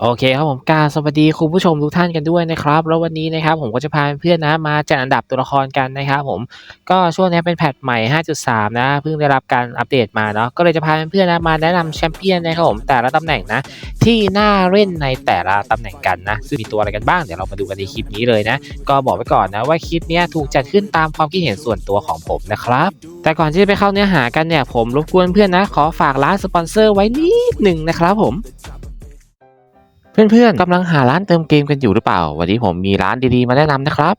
โอเคครับผมกาสวัสดีคุณผู้ชมทุกท่านกันด้วยนะครับ แล้ววันนี้นะครับผมก็จะพาเพื่อนนะมาจัดอันดับตัวละครกันนะครับผมก็ช่วงนี้เป็นแพทใหม่ 5.3 นะเพิ่งได้รับการอัปเดตมาเนาะก็เลยจะพาเพื่อนนะมาแนะนำแชมเปี้ยนนะครับผมแต่ละตำแหน่งนะที่น่าเล่นในแต่ละตำแหน่งกันนะซึ่งมีตัวอะไรกันบ้างเดี๋ยวเรามาดูกันในคลิปนี้เลยนะก็บอกไว้ก่อนนะว่าคลิปนี้ถูกจัดขึ้นตามความคิดเห็นส่วนตัวของผมนะครับแต่ก่อนที่จะไปเข้าเนื้อหากันเนี่ยผมรบกวนเพื่อนนะขอฝากร้านสปอนเซอร์ไว้นิดหนึ่งนะครับผม เพื่อนๆกำลังหาร้านเติมเกมกันอยู่หรือเปล่า วันนี้ผมมีร้านดีๆมาแนะนำนะครับ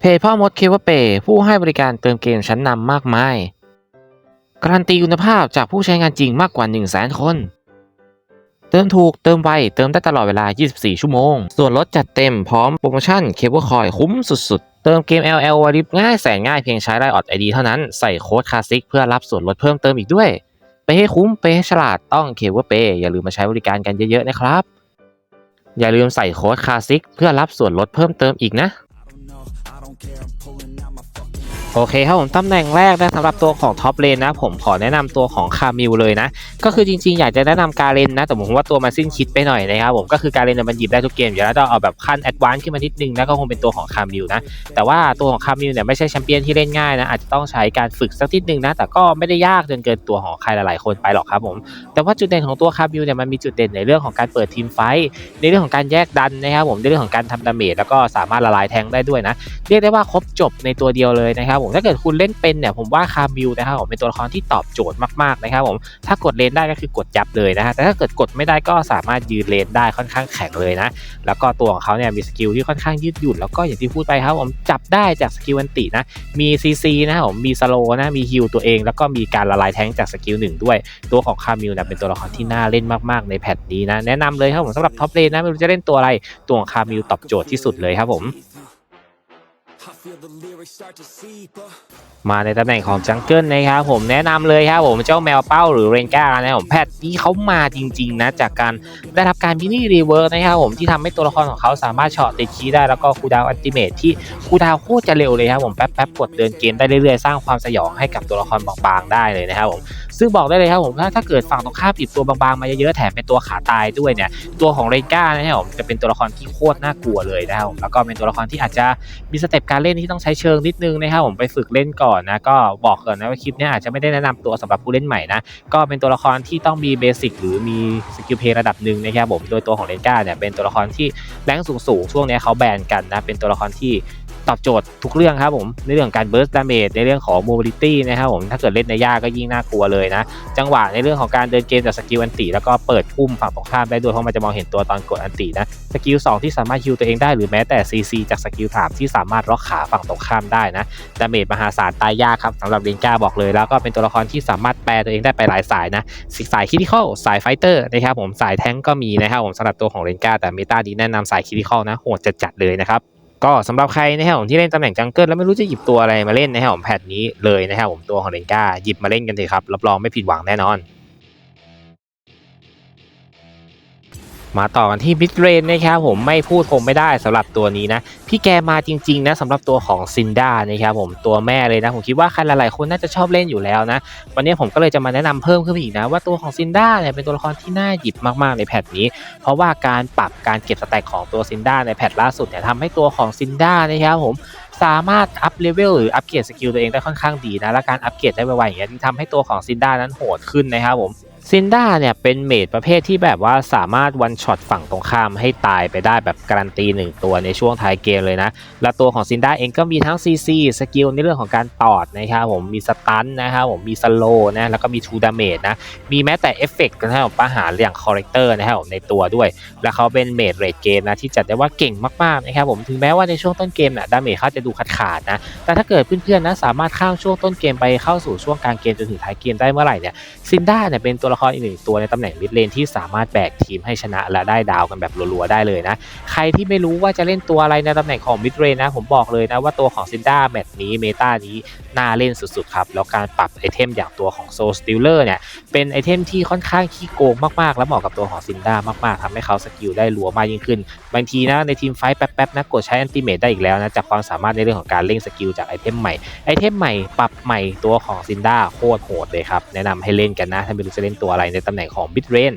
เพจพ่อมดเคเวเปผู้ให้บริการเติมเกมชั้นนำมากมาย การันตีคุณภาพจากผู้ใช้งานจริงมากกว่า 1 0 0 0 0แสนคน เติมถูกเติมไว เติมได้ตลอดเวลา 24 ชั่วโมง ส่วนลดจัดเต็มพร้อมโปรโมชั่นเคเบิลคอยคุ้มสุดๆ เติมเกม LL วาริบง่ายแสนง่ายเพียงใช้ไลน์ออดไอดีเท่านั้นใส่โค้ดคลาสิกเพื่อรับส่วนลดเพิ่มเติมอีกด้วย ไปให้คุ้มไปให้ฉลาดต้องเคเบิลเปอย่าลืมมาใช้บริการกันเยอะๆนะครับ อย่าลืมใส่โค้ดคลาสิกเพื่อรับส่วนลดเพิ่มเติมอีกนะ โอเคครับผมตำแหน่งแรกนะสำหรับตัวของท็อปเลนนะ ผมขอแนะนำตัวของคามิลเลยนะ ก็คือจริงๆ อยากจะแนะนำการเลนนะ แต่ผมว่าตัวมันสิ้นคิดไปหน่อยนะครับผมก็คือการเลนเนี่ยมันหยิบได้ทุกเกมอยู่แล้วต้องเอาแบบขั้นแอดวานซ์ขึ้นมานิดนึงนะก็คงเป็นตัวของคามิลนะ แต่ว่าตัวของคามิลเนี่ยไม่ใช่แชมเปี้ยนที่เล่นง่ายนะอาจจะต้องใช้การฝึกสักนิดนึงนะ แต่ก็ไม่ได้ยากจนเกินตัวของใครหลายๆคนไปหรอกครับผมแต่ว่าจุดเด่นของตัวคาบิลเนี่ยมันมีจุดเด่นในเรื่องของการเปิดทีมไฟท์ในเรื่องของการแยกดันนะครับผมในเรื่องของการทำดาเมจแล้วก็สามารถละลายแทงได้ด้วยนะ เรียกได้ว่าครบจบในตัวเดียวเลยนะครับผมถ้าเกิดคุณเล่นเป็นเนี่ยผมว่าคาบิลนะครับผมเป็นตัวละครที่ตอบโจทย์มากๆนะครับผมถ้ากดเลนได้ก็คือกดยับเลยนะฮะแต่ถ้าเกิดกดไม่ได้ก็สามารถยืนเลนได้ค่อนข้างแข็งเลยนะ แล้วก็ตัวของเขาเนี่ยมีสกิลที่ค่อนข้างยืดหยุ่นแล้วก็อย่างที่พูดไปครับผมจับได้จากสกิลอันตินะมีซีซีนะครับผมมีสโลนะมีฮิลตัวเอง แล้วก็มีการละลายแทงจากสกิลหนึ่งด้วย ตัวของคามิลเนี่ยเป็นตัวละครที่น่าเล่นมากๆในแพทนี้นะแนะนำเลยครับผมสำหรับท็อปเลนนะไม่รู้จะเล่นตัวอะไรตัวของคามิลตอบโจทย์ที่สุดเลยครับผมมาในตำแหน่งของจังเกิลนะครับผมแนะนำเลยครับผมเจ้าแมวเป้าหรือเรนก้านะครับผมแพทนี้เขามาจริง ๆ นะ จากการได้รับการมินิรีเวิร์กนะครับผมที่ทำให้ตัวละครของเขาสามารถเฉาะติดคีได้แล้วก็คูดาวอัลติเมทที่คูดาวโคตรจะเร็วเลยครับผมแป๊บๆกดเดินเกมได้เรื่อยๆ สร้างความสยองให้กับตัวละครบางๆได้เลยนะครับผมซึ่งบอกได้เลยครับผมถ้าถ้าเกิดฝั่งตรงข้ามปิดตัวบางๆมาเยอะๆแถมเป็นตัวขาตายด้วยเนี่ยตัวของเรนก้านะครับผมจะเป็นตัวละครที่โคตรน่ากลัวเลยนะครับแล้วก็เป็นตัวละครที่อาจจะมีสเต็ปการเล่นที่ต้องใช้เชิงนิดนึงนะครับผมไปฝึกเล่นก่อนนะก็บอกก่อนนะว่าคลิปนี้อาจจะไม่ได้แนะนำตัวสำหรับผู้เล่นใหม่นะก็เป็นตัวละครที่ต้องมีเบสิกหรือมีสกิลเพย์ระดับหนึ่งนะครับผมโดยตัวของเลนก้าเนี่ยเป็นตัวละครที่แรงสูงสูงๆช่วงนี้เขาแบนกันนะเป็นตัวละครที่ ตอบโจทย์ทุกเรื่องครับผม ในเรื่องการเบิร์สดาเมจในเรื่องของโมบิลิตี้นะครับผมถ้าเกิดเล่นในยากก็ยิ่งน่ากลัวเลยนะ จังหวะในเรื่องของการเดินเกมจากสกิลอันติแล้วก็เปิดพุ่มฝั่งตรงข้ามได้ด้วยเพราะมันจะมองเห็นตัวตอนกดอันตินะสกิล2ที่สามารถฮิวตัวเองได้หรือแม้แต่ CC จากสกิลถามที่สามารถล็อกขาฝั่งตรงข้ามได้นะดาเมจมหาศาลตายยากครับสำหรับเลนก้าบอกเลย แล้วก็เป็นตัวละครที่สามารถแปลตัวเองได้ไปหลายสายนะสายคิดิคอลสายไฟเตอร์นะครับผมสายแท้งก็มีนะครับผมสำหรับตัวของเลนก้าแต่เมตาดีแนะนำสายคิดิคอลนะโหดจัดๆเลยนะครับ ก็สำหรับใครนะครับผมที่เล่นตำแหน่งจังเกิลแล้วไม่รู้จะหยิบตัวอะไรมาเล่นนะครับผมแพทนี้เลยนะครับผมตัวของเรนก้าหยิบมาเล่นกันเถอะครับรับรองไม่ผิดหวังแน่นอน มาต่อกันที่มิดเรนนะครับผมไม่พูดคงไม่ได้สำหรับตัวนี้นะ พี่แกมาจริงๆนะสำหรับตัวของซินด้านะครับผมตัวแม่เลยนะ ผมคิดว่าใครหลายๆคนน่าจะชอบเล่นอยู่แล้วนะ วันนี้ผมก็เลยจะมาแนะนำเพิ่มขึ้นอีกนะ ว่าตัวของซินด้าเนี่ยเป็นตัวละครที่น่าหยิบมากๆในแพทนี้ เพราะว่าการปรับการเก็บสแต็กของตัวซินด้าในแพทล่าสุดเนี่ยทำให้ตัวของซินด้านะครับผมสามารถอัพเลเวลหรืออัปเกรดสกิลตัวเองได้ค่อนข้างดีนะและการอัปเกรดได้ไวๆอย่างเงี้ทำให้ตัวของซินด้านั้นโหดขึ้นนะครับผม ซินด้าเนี่ยเป็นเมดประเภทที่แบบว่าสามารถวันช็อตฝั่งตรงข้ามให้ตายไปได้แบบการันตีหนึ่งตัวในช่วงท้ายเกมเลยนะ และตัวของซินด้าเองก็มีทั้ง CC สกิลในเรื่องของการตอดนะครับผมมีสตันนะครับผมมีสโลนะแล้วก็มีทูดาเมจนะมีแม้แต่เอฟเฟกต์นะครับผมประหารอย่างคอร์เรคเตอร์นะครับผมในตัวด้วย และเขาเป็นเมดเรดเกมนะที่จัดได้ว่าเก่งมากๆนะครับผมถึงแม้ว่าในช่วงต้นเกมน่ะดาเมจเขาจะดูขาดขาดๆนะแต่ถ้าเกิดเพื่อนๆนะสามารถข้ามช่วงต้นเกมไปเข้าสู่ช่วงกลางเกมจนถึงท้ายเกมได้เมื่อไหร่เนี่ยซินด้าเนี่ยเป็นตัวละครอีกหนึ่งตัวในตำแหน่งมิดเลนที่สามารถแบกทีมให้ชนะและได้ดาวกันแบบรัวๆได้เลยนะ ใครที่ไม่รู้ว่าจะเล่นตัวอะไรในตำแหน่งของมิดเลนนะ ผมบอกเลยนะว่าตัวของซินด้าแมตช์นี้เมตานี้น่าเล่นสุดๆครับ แล้วการปรับไอเทมอย่างตัวของโซสติลเลอร์เนี่ย เป็นไอเทมที่ค่อนข้างขี้โกงมากๆ และเหมาะกับตัวของซินด้ามากๆทำให้เขาสกิลได้รัวมากยิ่งขึ้น บางทีนะในทีมไฟท์แป๊บๆนะกดใช้อันติเมตได้อีกแล้วนะจากความสามารถในเรื่องของการเล่นสกิลจากไอเทมใหม่ไอเทมใหม่ปรับใหม่ตัวของซินด้าโคตรโหดเลยครับแนะนำให้เล่นกันนะถ้าไม่รู้จะเล่นตัวอะไรในตำแหน่งของบิดเรน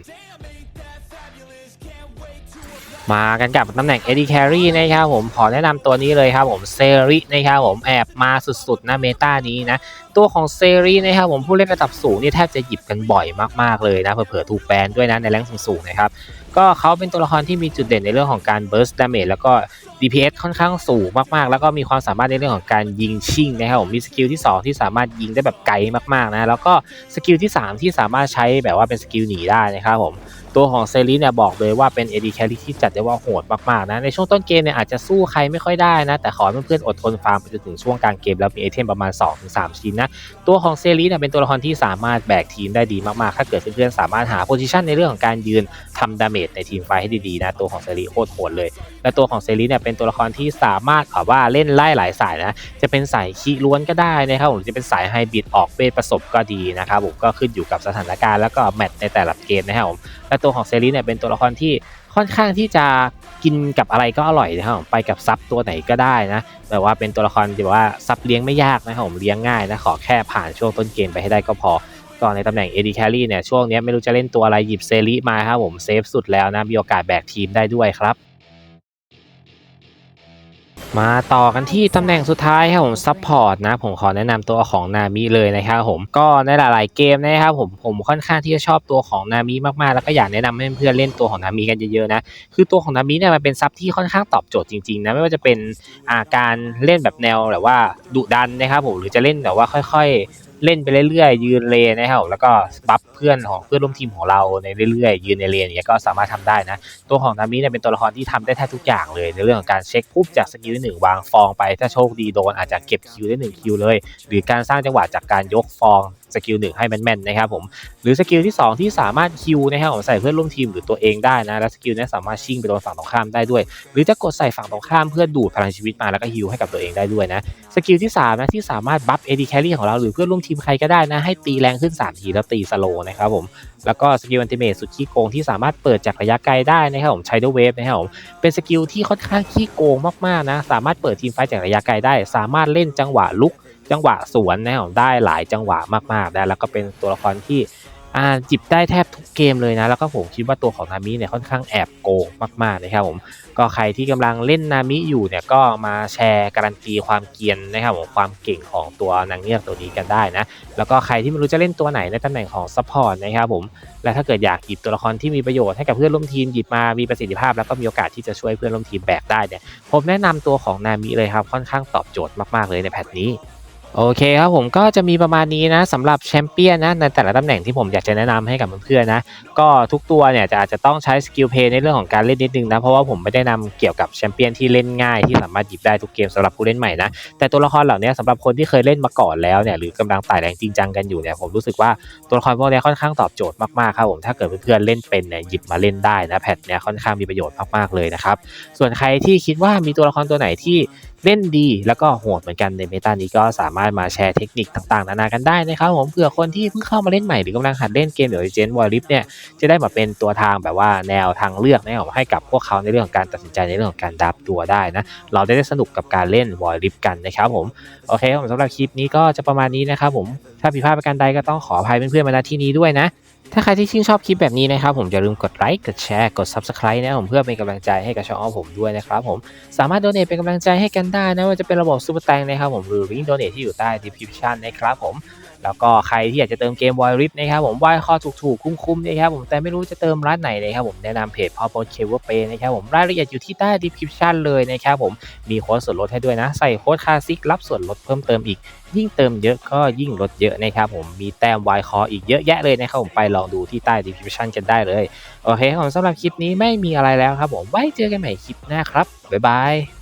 มากันกับตำแหน่ง Eddie Carry นะครับผมขอแนะนำตัวนี้เลยครับผมเซรินะครับผมแอบมาสุดๆนะเมตานี้นะ ตัวของเซรีนะครับผมผู้เล่นระดับสูงนี่แทบจะหยิบกันบ่อยมากๆเลยนะ เผื่อถูกแบนด้วยนะในแรงสูงๆนะครับ ก็เขาเป็นตัวละครที่มีจุดเด่นในเรื่องของการ burst damage แล้วก็ DPS ค่อนข้างสูงมากๆ แล้วก็มีความสามารถในเรื่องของการยิงชิ่งนะครับผมมีสกิลที่ 2 ที่สามารถยิงได้แบบไกลมากๆนะแล้วก็สกิลที่ 3 ที่สามารถใช้แบบว่าเป็นสกิลหนีได้นะครับผมตัวของเซรีเนี่ยบอกเลยว่าเป็น AD Carry ที่จัดได้ว่าโหดมากๆนะในช่วงต้นเกมเนี่ยอาจจะสู้ใครไม่ค่อยได้นะแต่ขอให้เพื่อนๆอดทนฟาร์มไปจนถึงช่วงกลางเกมแล้วมีไอเทมประมาณ 2-3 ชิ้นนะตัวของเซรีเนี่ยเป็นตัวละครที่สามารถแบกทีมได้ดีมากๆ ถ้าเกิดเพื่อนๆสามารถหาโพซิชันในเรื่องของการยืนทำดาเมจในทีมไฟให้ดีๆนะตัวของเซรีโคตรโหดเลย และตัวของเซรีเนี่ยเป็นตัวละครที่สามารถแบบว่าเล่นไล่หลายสายนะ จะเป็นสายคีล้วนก็ได้นะครับผมจะเป็นสายไฮบริดออกเบสประสบก็ดีนะครับผมก็ขึ้นอยู่กับสถานการณ์แล้วก็แมตช์ในแต่ละเกมนะครับผมและตัวของเซรีเนี่ยเป็นตัวละครที่ค่อนข้างที่จะกินกับอะไรก็อร่อยนะครับผมไปกับซับตัวไหนก็ได้นะแต่ว่าเป็นตัวละครที่ว่าซับเลี้ยงไม่ยากนะครับผมเลี้ยงง่ายนะขอแค่ผ่านช่วงต้นเกมไปให้ได้ก็พอก่อนในตำแหน่ง AD Carry เนี่ยช่วงนี้ไม่รู้จะเล่นตัวอะไรหยิบเซรีมาครับผมเซฟสุดแล้วนะมีโอกาสแบกทีมได้ด้วยครับ มาต่อกันที่ตำแหน่งสุดท้ายครับผมซัพพอร์ตนะ ผมขอแนะนำตัวของนามิเลยนะครับผมก็ในหลาย ๆ เกมนะครับผมผมค่อนข้างที่จะชอบตัวของนามิมาก ๆ แล้วก็อยากแนะนำให้เพื่อนๆเล่นตัวของนามิกันเยอะ ๆ นะ คือตัวของนามิเนี่ยมันเป็นซับที่ค่อนข้างตอบโจทย์จริง ๆ นะ ไม่ว่าจะเป็นอาการเล่นแบบแนวแบบว่าดุดันนะครับผมหรือจะเล่นแบบว่าค่อย ๆ เล่นไปเรื่อย ๆ ยืนเลนนะครับแล้วก็บัฟเพื่อนของเพื่อนร่วมทีมของเราในเรื่อยๆยืนในเลนอย่างเงี้ยก็สามารถทำได้นะ ตัวของนามิเนี่ยเป็นตัวละครที่ทำได้แทบทุกอย่างเลย ในเรื่องของการเช็คปุ๊บจากสกิลหนึ่งวางฟองไปถ้าโชคดีโดนอาจจะเก็บคิวได้หนึ่งคิวเลย หรือการสร้างจังหวะจากการยกฟองสกิลหนึ่งให้แม่นๆนะครับผมหรือสกิลที่ 2 ที่สามารถคิวนะครับผมใส่เพื่อนร่วมทีมหรือตัวเองได้นะแล้วสกิลนี้สามารถชิ่งไปโดนฝั่งตรงข้ามได้ด้วย หรือจะกดใส่ฝั่งตรงข้ามเพื่อดูดพลังชีวิตมาแล้วก็ฮิวให้กับตัวเองได้ด้วยนะสกิลที่3นะที่สามารถบัฟเอดีแครี่ของเราหรือเพื่อนร่วมทีมใครก็ได้นะให้ตีแรงขึ้น3ทีแล้วตีสโลนะครับผม แล้วก็สกิลอันติเมตสุดขี้โกงที่สามารถเปิดจากระยะไกลได้นะครับผมใช้ด้วยเวฟนะครับผมเป็นสกิลที่ค่อนข้างขี้โกงมากๆนะสามารถเปิดทีมไฟจากระยะไกลได้ สามารถเล่นจังหวะลุกจังหวะสวนนะครับผมได้หลายจังหวะมากๆนะแล้วก็เป็นตัวละครที่ อ่าจิบได้แทบทุกเกมเลยนะ แล้วก็ผมคิดว่าตัวของนามิเนี่ยค่อนข้างแอบโกงมากๆนะครับผมก็ใครที่กำลังเล่นนามิอยู่เนี่ยก็มาแชร์การันตีความเกียนนะครับผมความเก่งของตัวนางเงือกตัวนี้กันได้นะ แล้วก็ใครที่ไม่รู้จะเล่นตัวไหนในตำแหน่งของซัพพอร์ตนะครับผมและถ้าเกิดอยากหยิบตัวละครที่มีประโยชน์ให้กับเพื่อนร่วมทีมหยิบมามีประสิทธิภาพ แล้วก็มีโอกาสที่จะช่วยเพื่อนร่วมทีมแบกได้เนี่ยผมแนะนำตัวของนามิเลยครับค่อนข้างตอบโจทย์มากๆเลยในแพทนี้ โอเคครับผมก็จะมีประมาณนี้นะสำหรับแชมเปี้ยนนะในแต่ละตำแหน่งที่ผมอยากจะแนะนำให้กับเพื่อนๆนะ ก็ทุกตัวเนี่ยจะอาจจะต้องใช้สกิลเพย์ในเรื่องของการเล่นนิดนึงนะ เพราะว่าผมไม่ได้นำเกี่ยวกับแชมเปี้ยนที่เล่นง่ายที่สามารถหยิบได้ทุกเกมสำหรับผู้เล่นใหม่นะ แต่ตัวละครเหล่านี้สำหรับคนที่เคยเล่นมาก่อนแล้วเนี่ยหรือกำลังไต่แรงจริงจังกันอยู่เนี่ยผมรู้สึกว่าตัวละครพวกนี้ค่อนข้างตอบโจทย์มากๆครับผมถ้าเกิดเพื่อนๆเล่นเป็นเนี่ยหยิบมาเล่นได้นะแพทเนี่ยค่อนข้างมีประโยชน์มากๆเลยนะครับส่วนใครที่คิดว่ามีตัวละครตัวไหนที่ เล่นดีแล้วก็โหดเหมือนกันในเมตานี้ก็สามารถมาแชร์เทคนิคต่างๆ นานากันได้นะครับผมเผื่อคนที่เพิ่งเข้ามาเล่นใหม่หรือกำลังหัดเล่นเกมเดี๋ยวเจนวอลลิฟเนี่ยจะได้มาเป็นตัวทางแบบว่าแนวทางเลือกนะครับให้กับพวกเขาในเรื่องของการตัดสินใจในเรื่องของการดับตัวได้นะเราได้สนุกกับการเล่นวอลลิฟกันนะครับผมโอเคผมสำหรับคลิปนี้ก็จะประมาณนี้นะครับผมถ้าผิดพลาดประการใดก็ต้องขออภัยเพื่อนๆมาณที่นี้ด้วยนะ ถ้าใครที่ชื่นชอบคลิปแบบนี้นะครับผมอย่าลืมกดไลค์กดแชร์กด Subscribe นะผมเพื่อเป็นกำลังใจให้กับช่องของผมด้วยนะครับผมสามารถโดเนทเป็นกำลังใจให้กันได้นะว่าจะเป็นระบบซูเปอร์แตงนะครับผมหรือลิงก์โดเนทที่อยู่ใต้ดีพิวชั่นนะครับผม แล้วก็ใครที่อยากจะเติมเกม Wild Rift นะครับผมวายคอถูกๆ คุ้มๆนะครับผมแต่ไม่รู้จะเติมร้านไหนนะครับผมแนะนำเพจพอปนเคเวอร์เปนะครับผมรายละเอียดอยู่ที่ใต้ description เลยนะครับผมมีโค้ดส่วนลดให้ด้วยนะ ใส่โค้ดคาซิกรับส่วนลดเพิ่มเติมอีก ยิ่งเติมเยอะก็ยิ่งลดเยอะนะครับผมมีแต้มวายคออีกเยอะแยะเลยนะครับผมไปลองดูที่ใต้ description กันได้เลยโอเคครับผมสำหรับคลิปนี้ไม่มีอะไรแล้วครับผมไว้เจอกันใหม่คลิปหน้าครับบ๊ายบาย